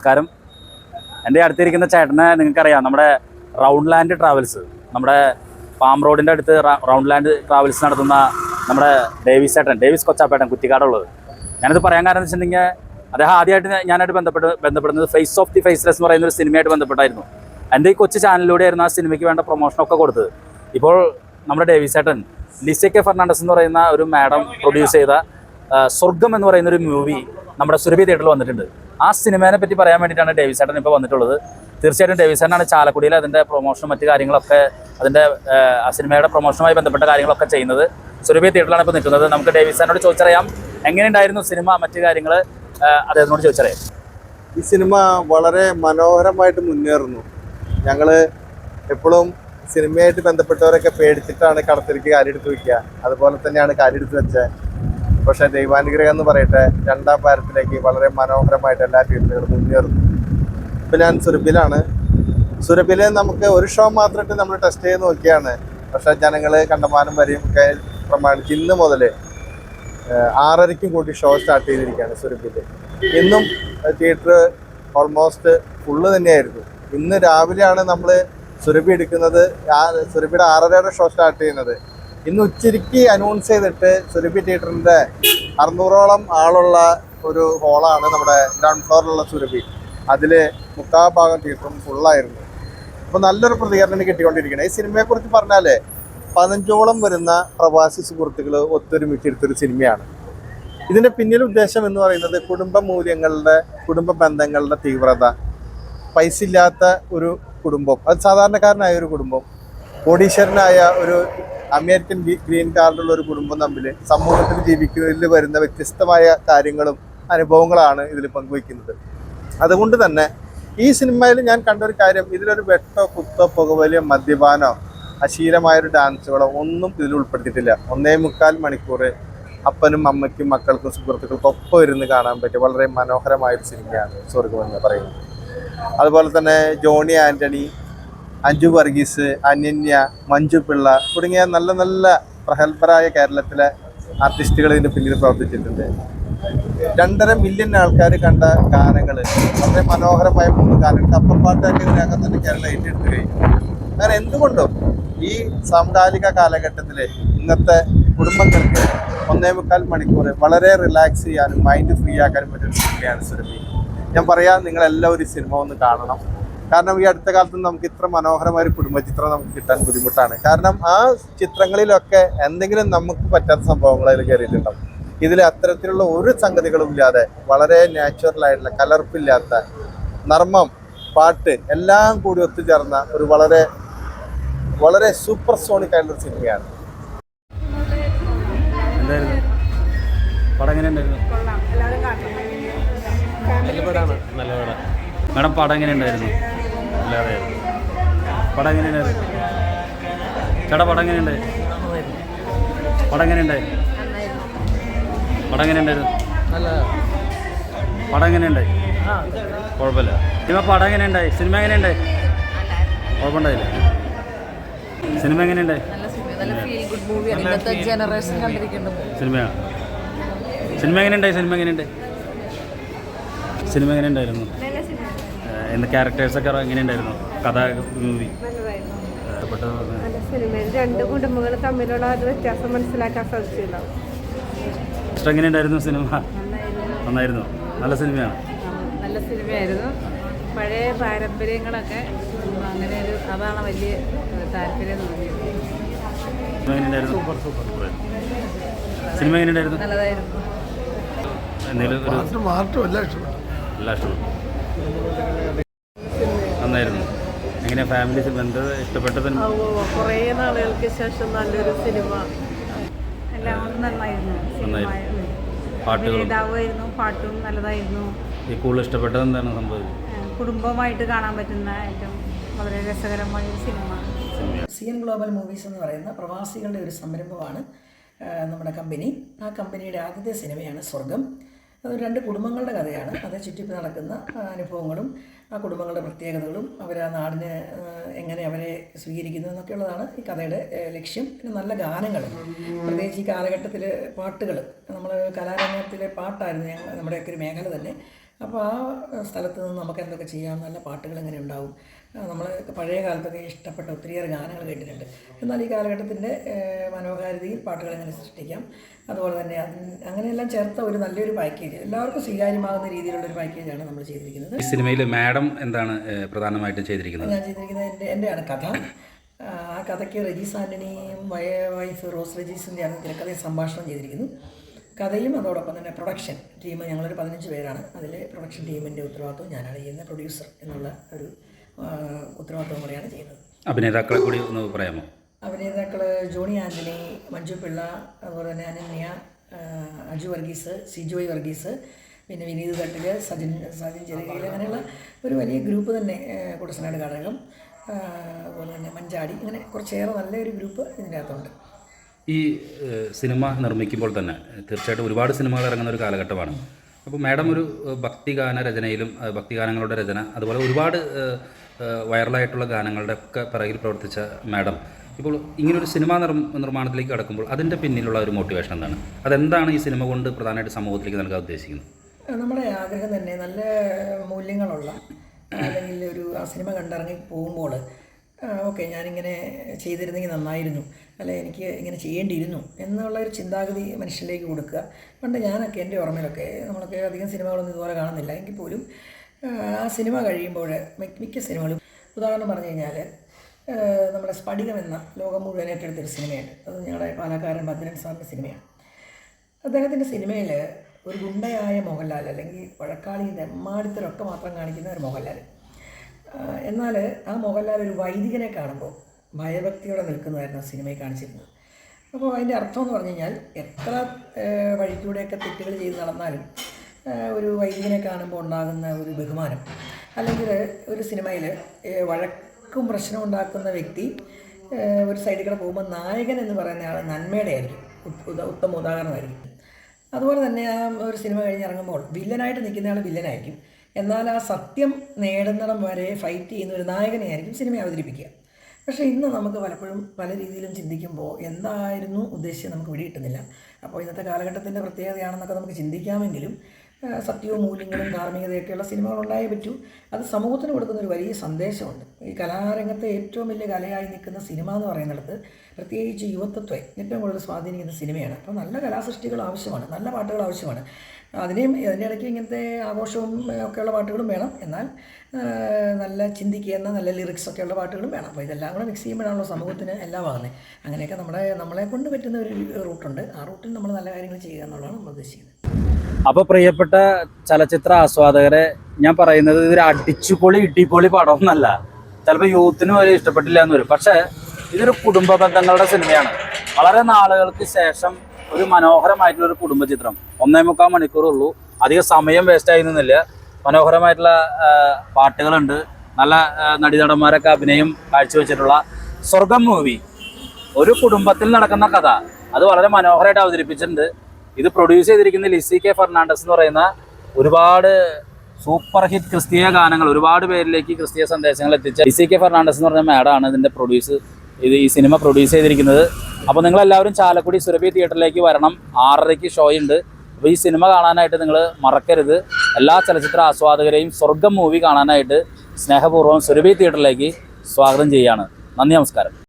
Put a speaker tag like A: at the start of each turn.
A: നമസ്കാരം. എന്റെ അടുത്തിരിക്കുന്ന ചേട്ടനെ നിങ്ങൾക്കറിയാം നമ്മുടെ റൗണ്ട് ലാൻഡ് ട്രാവൽസ്. നമ്മുടെ പാം റോഡിന്റെ അടുത്ത് റൗണ്ട് ലാൻഡ് ട്രാവൽസ് നടത്തുന്ന നമ്മുടെ ഡേവിസ് ചേട്ടൻ ഡേവിസ് കൊച്ചാപ്പേട്ടൻ കുറ്റിക്കാടുള്ളത് ഞാനത് പറയാൻ കാരണം എന്ന് വെച്ചിട്ടുണ്ടെങ്കിൽ അദ്ദേഹം ആദ്യമായിട്ട് ഞാനായിട്ട് ബന്ധപ്പെട്ട് ബന്ധപ്പെടുന്നത് ഫേസ് ഓഫ് ദി ഫേസ്ലെസ് എന്ന് പറയുന്ന ഒരു സിനിമയായിട്ട് ബന്ധപ്പെട്ടായിരുന്നു. എന്റെ ഈ കൊച്ചു ചാനലിലൂടെയായിരുന്നു ആ സിനിമയ്ക്ക് വേണ്ട പ്രൊമോഷനൊക്കെ കൊടുത്തത്. ഇപ്പോൾ നമ്മുടെ ഡേവിസ് ചേട്ടൻ ലിസ കെ ഫെർണാണ്ടസ് എന്ന് പറയുന്ന ഒരു മാഡം പ്രൊഡ്യൂസ് ചെയ്ത സ്വർഗം എന്ന് പറയുന്ന ഒരു മൂവി നമ്മുടെ സുരഭി തിയേറ്ററിൽ വന്നിട്ടുണ്ട്. ആ സിനിമേനെ പറ്റി പറയാൻ വേണ്ടിയിട്ടാണ് ഡേവിസ് ചേട്ടൻ ഇപ്പോൾ വന്നിട്ടുള്ളത്. തീർച്ചയായിട്ടും ഡേവിസ് ചേട്ടനാണ് ചാലക്കുടിയിൽ അതിന്റെ പ്രൊമോഷനും മറ്റു കാര്യങ്ങളൊക്കെ അതിന്റെ ആ, സിനിമയുടെ പ്രൊമോഷനുമായി ബന്ധപ്പെട്ട കാര്യങ്ങളൊക്കെ ചെയ്യുന്നത്. സുരഭി തിയേറ്ററിലാണ് ഇപ്പോൾ നിൽക്കുന്നത്. നമുക്ക് ചേട്ടനോട് ചോദിച്ചറിയാം. എങ്ങനെയുണ്ടായിരുന്നു സിനിമ? മറ്റു കാര്യങ്ങൾ അദ്ദേഹത്തിനോട് ചോദിച്ചറിയാം.
B: ഈ സിനിമ വളരെ മനോഹരമായിട്ട് മുന്നേറുന്നു. ഞങ്ങൾ എപ്പോഴും സിനിമയായിട്ട് ബന്ധപ്പെട്ടവരൊക്കെ പേടിച്ചിട്ടാണ് കടത്തിലേക്ക് എടുത്ത് വയ്ക്കുക അതുപോലെ തന്നെയാണ് കാര്യം എടുത്ത് വെച്ചത്. പക്ഷേ ദൈവാനുഗ്രഹം എന്ന് പറയട്ടെ രണ്ടാം പാരത്തിലേക്ക് വളരെ മനോഹരമായിട്ട് എല്ലാ തിയേറ്ററുകളും മുന്നേറുന്നു. ഇപ്പം ഞാൻ സുരഭിലാണ്. സുരബിലെ നമുക്ക് ഒരു ഷോ മാത്രമായിട്ട് നമ്മൾ ടെസ്റ്റ് ചെയ്ത് നോക്കിയാണ്. പക്ഷേ ജനങ്ങൾ കണ്ടമാനം വരെയും ഒക്കെ പ്രമാണിച്ച് ഇന്ന് മുതൽ ആറരയ്ക്കും കൂടി ഷോ സ്റ്റാർട്ട് ചെയ്തിരിക്കുകയാണ് സുരബിൽ ഇന്നും തിയേറ്റർ ഓൾമോസ്റ്റ് ഫുള്ള് തന്നെയായിരുന്നു. ഇന്ന് രാവിലെയാണ് നമ്മൾ സുരഭി എടുക്കുന്നത് ആ- സുരഭിയുടെ ആറരയുടെ ഷോ സ്റ്റാർട്ട് ചെയ്യുന്നത്. ഇന്ന് ഉച്ചയ്ക്ക് അനൗൺസ് ചെയ്തിട്ട് സുരഭി തിയേറ്ററിന്റെ അറുന്നൂറോളം ആളുള്ള ഒരു ഹോളാണ് നമ്മുടെ ഗ്രൗണ്ട് ഫ്ലോറിലുള്ള സുരഭി. അതിൽ മുക്കാ ഭാഗം തിയേറ്ററും ഫുള്ളായിരുന്നു അപ്പോൾ നല്ലൊരു പ്രതികരണം കിട്ടിക്കൊണ്ടിരിക്കുന്നത് ഈ സിനിമയെ സിനിമയെക്കുറിച്ച് പറഞ്ഞാൽ പതിനഞ്ചോളം വരുന്ന പ്രവാസി സുഹൃത്തുക്കൾ ഒത്തൊരുമിച്ചെടുത്തൊരു സിനിമയാണ് ഇതിന്റെ പിന്നിൽ ഉദ്ദേശം എന്ന് പറയുന്നത് കുടുംബ മൂല്യങ്ങളുടെ കുടുംബ ബന്ധങ്ങളുടെ തീവ്രത പൈസ ഇല്ലാത്ത ഒരു കുടുംബം അത് സാധാരണക്കാരനായ ഒരു കുടുംബം കോടീശ്വരനായ ഒരു അമേരിക്കൻ ഗ്രീൻ കാർഡുള്ള ഒരു കുടുംബം തമ്മിൽ സമൂഹത്തിൽ ജീവിക്കുന്നതിൽ വരുന്ന വ്യത്യസ്തമായ കാര്യങ്ങളും അനുഭവങ്ങളാണ് ഇതിൽ പങ്കുവയ്ക്കുന്നത്. അതുകൊണ്ട് തന്നെ ഈ സിനിമയിൽ ഞാൻ കണ്ട ഒരു കാര്യം ഇതിലൊരു വെട്ടോ കുത്തോ പുകവലിയോ മദ്യപാനോ അശീലമായൊരു ഡാൻസുകളോ ഒന്നും ഇതിൽ ഉൾപ്പെടുത്തിയിട്ടില്ല. ഒന്നേ മുക്കാൽ മണിക്കൂർ അപ്പനും അമ്മയ്ക്കും മക്കൾക്കും സുഹൃത്തുക്കൾക്കും ഒപ്പം ഇരുന്ന് കാണാൻ പറ്റിയ വളരെ മനോഹരമായൊരു സിനിമയാണ് സ്വർഗം എന്ന് പറയുന്നത്. അതുപോലെ തന്നെ ജോണി ആന്റണി അഞ്ജു വർഗീസ് അനന്യ മഞ്ജു പിള്ള തുടങ്ങിയ നല്ല നല്ല പ്രഗത്ഭരായ കേരളത്തിലെ ആർട്ടിസ്റ്റുകൾ ഇതിന്റെ പിന്നിൽ പ്രവർത്തിച്ചിട്ടുണ്ട്. രണ്ടര മില്യൺ ആൾക്കാർ കണ്ട ഗാനങ്ങൾ വളരെ മനോഹരമായ മൂന്ന് ഗാനങ്ങൾ അപ്പപ്പാട്ടായിട്ട് ഇതിനകം തന്നെ കേരളം ഏറ്റെടുത്ത് കഴിഞ്ഞു അങ്ങനെ എന്തുകൊണ്ടും ഈ സമകാലിക കാലഘട്ടത്തിൽ ഇന്നത്തെ കുടുംബങ്ങൾക്ക് ഒന്നേ മുക്കാൽ മണിക്കൂർ വളരെ റിലാക്സ് ചെയ്യാനും മൈൻഡ് ഫ്രീ ആക്കാനും പറ്റുന്ന സിനിമയാണ് സുരഭി ഞാൻ പറയാം നിങ്ങളെല്ലാം ഒരു സിനിമ ഒന്ന് കാണണം. കാരണം ഈ അടുത്ത കാലത്ത് നമുക്ക് ഇത്ര മനോഹരമായ ഒരു കുടുംബചിത്രം നമുക്ക് കിട്ടാൻ ബുദ്ധിമുട്ടാണ്. കാരണം ആ ചിത്രങ്ങളിലൊക്കെ എന്തെങ്കിലും നമുക്ക് പറ്റാത്ത സംഭവങ്ങൾ അതിൽ കയറിയിട്ടുണ്ടാവും ഇതിൽ അത്തരത്തിലുള്ള ഒരു സംഗതികളും ഇല്ലാതെ വളരെ നാച്ചുറൽ ആയിട്ടുള്ള കലർപ്പില്ലാത്ത നർമ്മം പാട്ട് എല്ലാം കൂടി ഒത്തുചേർന്ന ഒരു വളരെ വളരെ സൂപ്പർ സോണിക് ആയിട്ടുള്ള സിനിമയാണ്.
A: എന്തായിരുന്നു? പടം എങ്ങനെ ഉണ്ടായിരുന്നു?
C: കൊള്ളാം. എല്ലാവരും കാണണം.
A: മാഡം പടം എങ്ങനെ ഉണ്ടായിരുന്നു? അല്ലാതെ പടം എങ്ങനെ ഉണ്ടായിരുന്നു ചേട്ടാ പടം എങ്ങനെ ഉണ്ടായി പടം എങ്ങനെ ഉണ്ടായി പടം എങ്ങനെ ഉണ്ടായിരുന്നു പടം എങ്ങനെ ഉണ്ടായി കുഴപ്പമില്ല. സിനിമ പടം എങ്ങനെ ഉണ്ടായി സിനിമ എങ്ങനെ ഉണ്ടായി കുഴപ്പമുണ്ടായില്ല. സിനിമ എങ്ങനെ ഉണ്ടായി
C: നല്ല സിനിമ നല്ല ഫീൽ ഗുഡ് മൂവിയാണ് ഇന്നത്തെ ജനറേഷൻ കണ്ടിരിക്കേണ്ട മൂവി
A: സിനിമയാണ് സിനിമ എങ്ങനെ ഉണ്ടായി സിനിമ എങ്ങനെ ഉണ്ടായി സിനിമ എങ്ങനെ ഉണ്ടായിരുന്നു ഏഹ് എന്ത് ക്യാരക്ടേഴ്സൊക്കെ എങ്ങനെ ഉണ്ടായിരുന്നു കഥ മൂവി
D: നല്ലതായിരുന്നു. നല്ല സിനിമയിൽ രണ്ട് കുടുംബങ്ങൾ തമ്മിലുള്ള ഒരു വ്യത്യാസം മനസ്സിലാക്കാൻ സാധിച്ചിട്ടുണ്ടാവും
A: ഇഷ്ടം എങ്ങനെ ഉണ്ടായിരുന്നു സിനിമ നന്നായിരുന്നു. നല്ല സിനിമയാണ്
C: നല്ല സിനിമയായിരുന്നു പഴയ പാരമ്പര്യങ്ങളൊക്കെ അങ്ങനെ ഒരു അതാണ് വലിയ താല്പര്യം തോന്നിയത്.
A: സൂപ്പർ സൂപ്പർ സിനിമ എങ്ങനെ ഉണ്ടായിരുന്നു
C: നല്ലതായിരുന്നു.
A: എന്തെങ്കിലും ഒരു
E: എല്ലാം ഇഷ്ടപ്പെട്ടു
A: എല്ലാം ഇഷ്ടപ്പെട്ടു. നന്നായിരുന്നു എങ്ങനെ ഫാമിലി ബന്ധം ഇഷ്ടപ്പെട്ടത്
D: കുറേ നാളുകൾക്ക് ശേഷം നല്ലൊരു സിനിമ.
C: എല്ലാം നന്നായിരുന്നു.
A: നന്നായിരുന്നു. പാട്ടുകളും.
C: പാട്ടും നല്ലതായിരുന്നു.
A: ഈ കൂടുതൽ ഇഷ്ടപ്പെട്ടത് എന്താണ് സംഭവിച്ചത്
C: കുടുംബമായിട്ട് കാണാൻ പറ്റുന്ന ഏറ്റവും വളരെ രസകരമായ ഒരു cinema.
F: C N global movies എന്ന് പറയുന്ന പ്രവാസികളുടെ ഒരു സംരംഭമാണ് നമ്മുടെ കമ്പനി. ആ കമ്പനിയുടെ ആദ്യത്തെ സിനിമയാണ് സ്വർഗം. രണ്ട് കുടുംബങ്ങളുടെ കഥയാണ്. അത് ചുറ്റിപ്പ് നടക്കുന്ന അനുഭവങ്ങളും ആ കുടുംബങ്ങളുടെ പ്രത്യേകതകളും അവർ ആ നാടിന് എങ്ങനെ അവരെ സ്വീകരിക്കുന്നു എന്നൊക്കെ ഉള്ളതാണ് ഈ കഥയുടെ ലക്ഷ്യം. പിന്നെ നല്ല ഗാനങ്ങൾ പ്രത്യേകിച്ച് ഈ കാലഘട്ടത്തിൽ പാട്ടുകൾ നമ്മൾ കലാരംഗത്തിലെ പാട്ടായിരുന്നു ഞങ്ങൾ നമ്മുടെയൊക്കെ ഒരു മേഖല തന്നെ. അപ്പോൾ ആ സ്ഥലത്ത് നിന്ന് നമുക്ക് എന്തൊക്കെ ചെയ്യാം? നല്ല പാട്ടുകൾ എങ്ങനെ ഉണ്ടാവും? നമ്മൾ പഴയ കാലത്തൊക്കെ ഇഷ്ടപ്പെട്ട ഒത്തിരിയേറെ ഗാനങ്ങൾ കേട്ടിട്ടുണ്ട്. എന്നാൽ ഈ കാലഘട്ടത്തിന്റെ മനോഹാരിതയിൽ പാട്ടുകൾ എങ്ങനെ സൃഷ്ടിക്കാം? അതുപോലെ തന്നെ അത് അങ്ങനെയെല്ലാം ചേർത്ത ഒരു നല്ലൊരു പാക്കേജ് എല്ലാവർക്കും സ്വീകാര്യമാകുന്ന രീതിയിലുള്ള ഒരു പാക്കേജാണ് നമ്മൾ ചെയ്തിരിക്കുന്നത്.
E: സിനിമയിൽ മാഡം എന്താണ് പ്രധാനമായിട്ടും ചെയ്തിരിക്കുന്നത്?
F: ഞാൻ ചെയ്തിരിക്കുന്നത് എന്റെ എന്റെയാണ് കഥ. ആ ആ കഥയ്ക്ക് റജീസ് ആന്റണിയും വയ വൈഫ് റോസ് റജീസിന്റെയാണ് തിരക്കഥയും സംഭാഷണം ചെയ്തിരിക്കുന്നു കഥയും അതോടൊപ്പം തന്നെ പ്രൊഡക്ഷൻ ടീം ഞങ്ങളൊരു പതിനഞ്ച് പേരാണ്. അതിൽ പ്രൊഡക്ഷൻ ടീമിന്റെ ഉത്തരവാദിത്വം ഞാനാണ് ചെയ്യുന്നത്. പ്രൊഡ്യൂസർ എന്നുള്ള ഒരു ഉത്തരവാദിത്വം കൂടെയാണ് ചെയ്യുന്നത്.
E: അഭിനേതാക്കളെ കൂടി ഒന്ന് പറയാമോ?
F: അഭിനേതാക്കൾ ജോണി ആന്റണി മഞ്ജു പിള്ള അതുപോലെ തന്നെ അനന്യ അജു വർഗീസ് സിജോയ് വർഗീസ് പിന്നെ വിനീത് തട്ടിൽ സജിൻ സജിൻ ചെറുകയിൽ അങ്ങനെയുള്ള ഒരു വലിയ ഗ്രൂപ്പ് തന്നെ കുടസനാട് ഘടകം അതുപോലെ തന്നെ മഞ്ചാടി ഇങ്ങനെ കുറച്ചേറെ നല്ലൊരു ഗ്രൂപ്പ് ഇതിന്റെ അകത്തുണ്ട്
E: ഈ സിനിമ നിർമ്മിക്കുമ്പോൾ തന്നെ തീർച്ചയായിട്ടും ഒരുപാട് സിനിമകൾ ഇറങ്ങുന്ന ഒരു കാലഘട്ടമാണ്. അപ്പോൾ മാഡം ഒരു ഭക്തിഗാന രചനയിലും ഭക്തിഗാനങ്ങളുടെ രചന അതുപോലെ ഒരുപാട് വൈറലായിട്ടുള്ള ഗാനങ്ങളുടെ ഒക്കെ പിറകിൽ പ്രവർത്തിച്ച മാഡം. ഇപ്പോൾ ഇങ്ങനൊരു സിനിമാ നിർമ്മാണത്തിലേക്ക് കടക്കുമ്പോൾ അതിന്റെ പിന്നിലുള്ള ഒരു മോട്ടിവേഷൻ എന്താണ്? അതെന്താണ് ഈ സിനിമ കൊണ്ട് പ്രധാനമായിട്ട് സമൂഹത്തിലേക്ക് നൽകാൻ ഉദ്ദേശിക്കുന്നത്?
F: നമ്മുടെ ആഗ്രഹം തന്നെ നല്ല മൂല്യങ്ങളുള്ള അല്ലെങ്കിൽ ഒരു ആ സിനിമ കണ്ടിറങ്ങി പോകുമ്പോൾ ഓക്കെ ഞാനിങ്ങനെ ചെയ്തിരുന്നെങ്കിൽ നന്നായിരുന്നു. അല്ലെ എനിക്ക് ഇങ്ങനെ ചെയ്യേണ്ടിയിരുന്നു എന്നുള്ള ഒരു ചിന്താഗതി മനുഷ്യനിലേക്ക് കൊടുക്കുക. പണ്ട് ഞാനൊക്കെ എന്റെ ഓർമ്മയിലൊക്കെ നമ്മളൊക്കെ അധികം സിനിമകളൊന്നും ഇതുപോലെ കാണുന്നില്ല. എങ്കിൽ പോലും ആ സിനിമ കഴിയുമ്പോൾ മിക്ക സിനിമകളും ഉദാഹരണം പറഞ്ഞു കഴിഞ്ഞാൽ നമ്മുടെ സ്ഫടികം എന്ന ലോകം മുഴുവൻ ഏറ്റെടുത്തൊരു സിനിമയുണ്ട്. അത് ഞങ്ങളുടെ പാലക്കാരൻ ഭദ്രൻ സാറിന്റെ സിനിമയാണ്. അദ്ദേഹത്തിന്റെ സിനിമയിൽ ഒരു ഗുണ്ടയായ മോഹൻലാൽ അല്ലെങ്കിൽ വഴക്കാളി എമ്മാടിത്തരൊക്കെ മാത്രം കാണിക്കുന്ന ഒരു മോഹൻലാൽ. എന്നാൽ ആ മോഹൻലാൽ ഒരു വൈദികനെ കാണുമ്പോൾ ഭയഭക്തിയോടെ നിൽക്കുന്നതായിരുന്നു ആ സിനിമയിൽ കാണിച്ചിരുന്നത്. അപ്പോൾ അതിന്റെ അർത്ഥം എന്ന് പറഞ്ഞു കഴിഞ്ഞാൽ എത്ര വഴിക്കൂടെയൊക്കെ തെറ്റുകൾ ചെയ്ത് നടന്നാലും ഒരു വൈദികനെ കാണുമ്പോൾ ഉണ്ടാകുന്ന ഒരു ബഹുമാനം. അല്ലെങ്കിൽ ഒരു സിനിമയിൽ വഴക്കും പ്രശ്നം ഉണ്ടാക്കുന്ന വ്യക്തി ഒരു സൈഡിൽ കൂടെ പോകുമ്പോൾ നായകൻ എന്ന് പറയുന്ന ആൾ നന്മയുടെ ആയിരിക്കും ഉത്തമ ഉദാഹരണമായിരിക്കും. അതുപോലെ തന്നെ ആ ഒരു സിനിമ കഴിഞ്ഞ് ഇറങ്ങുമ്പോൾ വില്ലനായിട്ട് നിൽക്കുന്ന ആൾ വില്ലനായിരിക്കും. എന്നാൽ ആ സത്യം നേടുന്നിടം വരെ ഫൈറ്റ് ചെയ്യുന്ന ഒരു നായകനെയായിരിക്കും സിനിമ അവതരിപ്പിക്കുക. പക്ഷേ ഇന്ന് നമുക്ക് പലപ്പോഴും പല രീതിയിലും ചിന്തിക്കുമ്പോൾ എന്തായിരുന്നു ഉദ്ദേശിച്ചത് നമുക്ക് പിടികിട്ടുന്നില്ല അപ്പോൾ ഇന്നത്തെ കാലഘട്ടത്തിന്റെ പ്രത്യേകതയാണെന്നൊക്കെ നമുക്ക് ചിന്തിക്കാമെങ്കിലും സത്യവും മൂല്യങ്ങളും ധാർമ്മികതയൊക്കെയുള്ള സിനിമകൾ ഉണ്ടായേ പറ്റൂ. അത് സമൂഹത്തിന് കൊടുക്കുന്ന ഒരു വലിയ സന്ദേശമുണ്ട്. ഈ കലാരംഗത്തെ ഏറ്റവും വലിയ കലയായി നിൽക്കുന്ന സിനിമ എന്ന് പറയുന്നിടത്ത് പ്രത്യേകിച്ച് യുവത്വത്തെ ഏറ്റവും കൂടുതൽ സ്വാധീനിക്കുന്ന സിനിമയാണ് അപ്പോൾ നല്ല കലാസൃഷ്ടികൾ ആവശ്യമാണ് നല്ല പാട്ടുകൾ ആവശ്യമാണ്. അതിനെയും അതിന്റെ ഇടയ്ക്ക് ഇങ്ങനത്തെ ആഘോഷവും ഒക്കെയുള്ള പാട്ടുകളും വേണം. എന്നാൽ നല്ല ചിന്തിക്കുന്ന നല്ല ലിറിക്സ് ഒക്കെയുള്ള പാട്ടുകളും വേണം. അപ്പോൾ ഇതെല്ലാം കൂടെ മിക്സ് ചെയ്യുമ്പോഴാണല്ലോ സമൂഹത്തിന് എല്ലാം ആകുന്നത് അങ്ങനെയൊക്കെ നമ്മുടെ നമ്മളെ കൊണ്ട് പറ്റുന്ന ഒരു റൂട്ടുണ്ട് ആ റൂട്ടിൽ നമ്മൾ നല്ല കാര്യങ്ങൾ ചെയ്യുക എന്നുള്ളതാണ് നമ്മൾ ഉദ്ദേശിക്കുന്നത്.
A: അപ്പോൾ പ്രിയപ്പെട്ട ചലച്ചിത്ര ആസ്വാദകരെ ഞാൻ പറയുന്നത് ഇതൊരു അടിച്ചുപൊളി ഇടിപ്പൊളി പടമൊന്നല്ല. ചിലപ്പോൾ യൂത്തിന് വരെ ഇഷ്ടപ്പെട്ടില്ല എന്ന് വരും. പക്ഷേ ഇതൊരു കുടുംബ ബന്ധങ്ങളുടെ സിനിമയാണ്. വളരെ നാളുകൾക്ക് ശേഷം ഒരു മനോഹരമായിട്ടുള്ള ഒരു കുടുംബ ചിത്രം ഒന്നേ മുക്കാൽ മണിക്കൂറുള്ളൂ. അധികം സമയം വേസ്റ്റ് ആയിരുന്നില്ല മനോഹരമായിട്ടുള്ള പാട്ടുകളുണ്ട്. നല്ല നടീനടന്മാരൊക്കെ അഭിനയം കാഴ്ചവെച്ചിട്ടുള്ള സ്വർഗം മൂവി. ഒരു കുടുംബത്തിൽ നടക്കുന്ന കഥ. അത് വളരെ മനോഹരമായിട്ട് അവതരിപ്പിച്ചിട്ടുണ്ട്. ഇത് പ്രൊഡ്യൂസ് ചെയ്തിരിക്കുന്ന ലിസി കെ ഫെർണാണ്ടസ് എന്ന് പറയുന്ന ഒരുപാട് സൂപ്പർ ഹിറ്റ് ക്രിസ്തീയ ഗാനങ്ങൾ ഒരുപാട് പേരിലേക്ക് ക്രിസ്തീയ സന്ദേശങ്ങൾ എത്തിച്ച ലിസി കെ ഫെർണാണ്ടസ് എന്ന് പറഞ്ഞ മാഡമാണ് ഇതിന്റെ പ്രൊഡ്യൂസ് ഇത് ഈ സിനിമ പ്രൊഡ്യൂസ് ചെയ്തിരിക്കുന്നത്. അപ്പോൾ നിങ്ങളെല്ലാവരും ചാലക്കുടി സുരഭി തിയേറ്ററിലേക്ക് വരണം. ആറരയ്ക്ക് ഷോ ഉണ്ട്. അപ്പോൾ ഈ സിനിമ കാണാനായിട്ട് നിങ്ങൾ മറക്കരുത്. എല്ലാ ചലച്ചിത്ര ആസ്വാദകരെയും സ്വർഗം മൂവി കാണാനായിട്ട് സ്നേഹപൂർവം സുരഭി തിയേറ്ററിലേക്ക് സ്വാഗതം ചെയ്യുകയാണ് നന്ദി നമസ്കാരം.